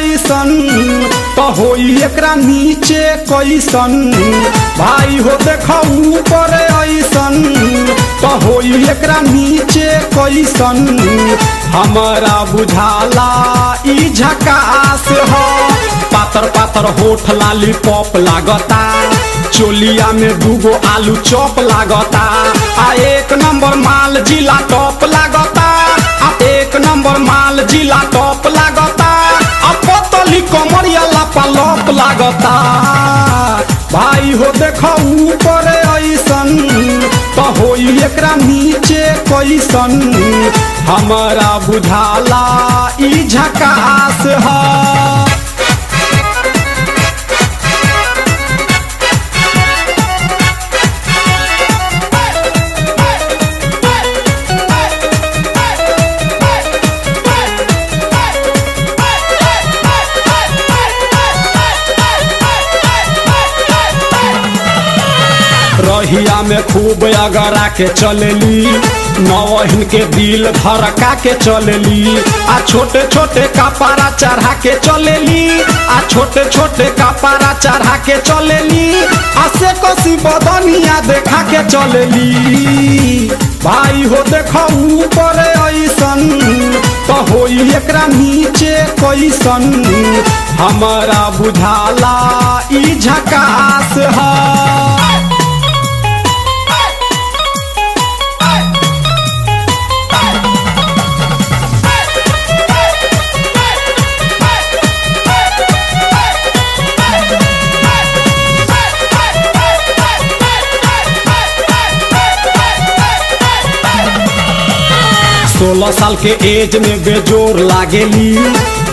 ऐसन तो होई एकरा नीचे कैसन। भाई हो देख ऊपर ऐसन तो होई एकरा नीचे कैसन। हमारा बुझाला ई झकास हो, पातर पातर होठ लाली पॉप लागता। चोलिया में दूगो आलू चॉप लागता। आ एक नंबर माल जिला टॉप लागता। आ एक नंबर माल जिला टॉप लागता, आ पतली कमरिया लापा लप लागता। भाई हो देख ऊपर ऐसन तो हो एक नीचे कैसन। हमारा बुझाला झकास है। रहिया में खूब अगरा के चलेली। नवहिन के दिल धड़का के चलेली। आ छोटे छोटे कपारा चढ़ा के चलेली। आ छोटे छोटे कपारा चढ़ा के चलेली। आ से कसी बदनिया देखा के चलेली। भाई हो देख ऊपर ऐसन तो होई एकरा नीचे कैसन। हमारा बुझाला झकास है। सोलह साल के एज में बेजोर लागेली।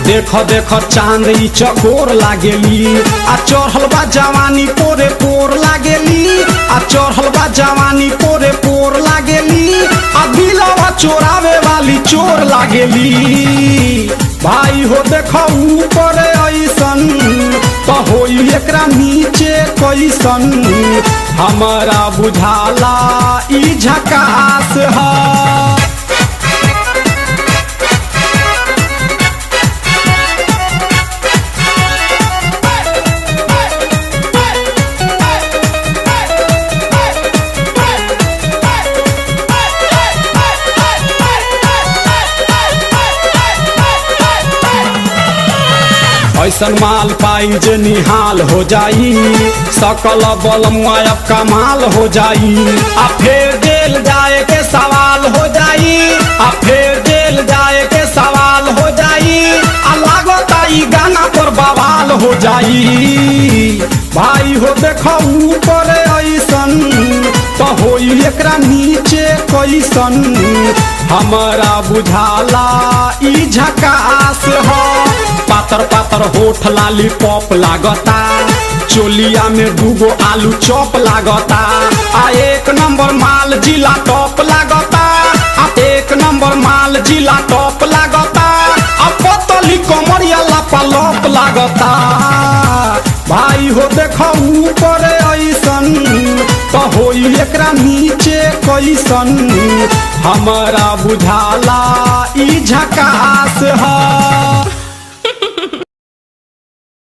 देख देख चाँद चकोर लागेली। आ चढ़ल बा जवानी, पोरे पोर लागेली। आ चढ़ल बा जवानी, पोरे पोर लागेली। आ दिलवा चोरावे वाली चोर लागेली। भाई हो, देख, ऊपर ऐसन तो होई एकरा नीचे कैसन। हमारा बुझाला, ई झकास है। ऐसन माल पाई जे निहाल हो जाई। सकल बल मुआयब कमाल हो जाई। आ फेर जेल जाए के सवाल हो जाई। आ फेर जेल जाए के सवाल हो जाई। आ लागता ई गाना पर बवाल हो जाई। भाई हो देख ऊपर ऐसन तो होई एकरा नीचे कैसन। हमारा बुझाला ई झकास है, पातर पातर होठ लाली पॉप लागता। चोलिया में दूगो आलू चॉप लागता। आ एक नंबर माल जिला टॉप लागता। आ एक नंबर माल जिला टॉप लागता। आ पतली कमरिया लापा लॉप लागता। भाई हो देख ऊपर ऐसन तो होई एकरा नीचे कैसन। हमारा बुझाला ई झका